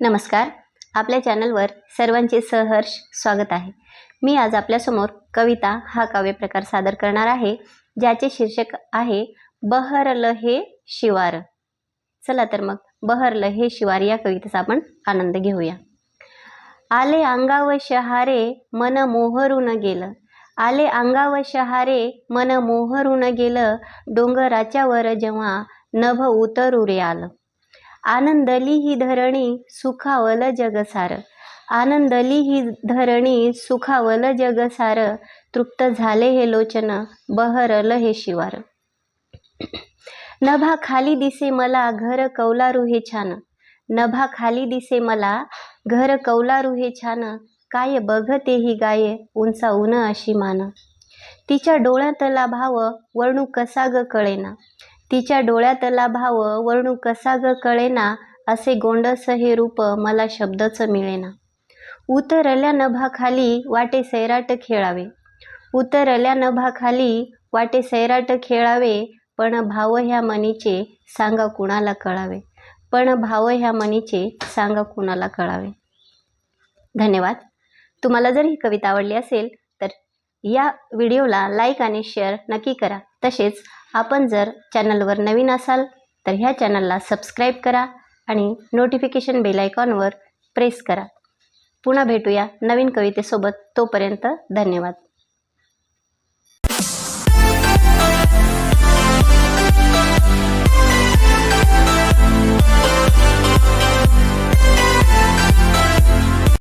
नमस्कार. आपल्या चॅनलवर सर्वांचे सहर्ष स्वागत आहे. मी आज आपल्यासमोर कविता हा काव्यप्रकार सादर करणार आहे ज्याचे शीर्षक आहे बहरल हे शिवार चला तर मग बहरल हे शिवार या कवितेचा आपण आनंद घेऊया. आले अंगाव शहारे मन मोहरून गेलं. आले अंगाव शहारे मन मोहरून गेलं. डोंगराच्या वर जेव्हा नभ उतरू रे आलं. आनंदली ही धरणी सुखावल जगसार. आनंदली ही धरणी सुखावल जगसार. तृप्त झाले हे लोचन बहरल हे शिवार. नभा खाली दिसे मला घर कौलारू हे छान. नभा खाली दिसे मला घर कौलारू हे छान. काय बघते ही गाये उंचा ऊन अशी मान. तिच्या डोळ्यातला भाव वर्णू कसा ग कळेना. तिच्या डोळ्यातला भाव वर्णू कसा ग कळेना असे गोंडस हे रूप मला शब्दच मिळेना. उतरल्या नभाखाली वाटे सैराट खेळावे. उतरल्या नभाखाली वाटे सैराट खेळावे पण भाव ह्या मनीचे सांगा कुणाला कळावे? पण भाव ह्या मनीचे सांगा कुणाला कळावे? धन्यवाद. तुम्हाला जर ही कविता आवडली असेल या व्हिडिओला लाईक आणि शेअर नक्की करा. तसेच आपण जर चॅनलवर नवीन असाल तर ह्या चॅनलला सबस्क्राईब करा आणि नोटिफिकेशन बेल आयकॉनवर प्रेस करा. पुन्हा भेटूया नवीन कवितेसोबत. तोपर्यंत धन्यवाद.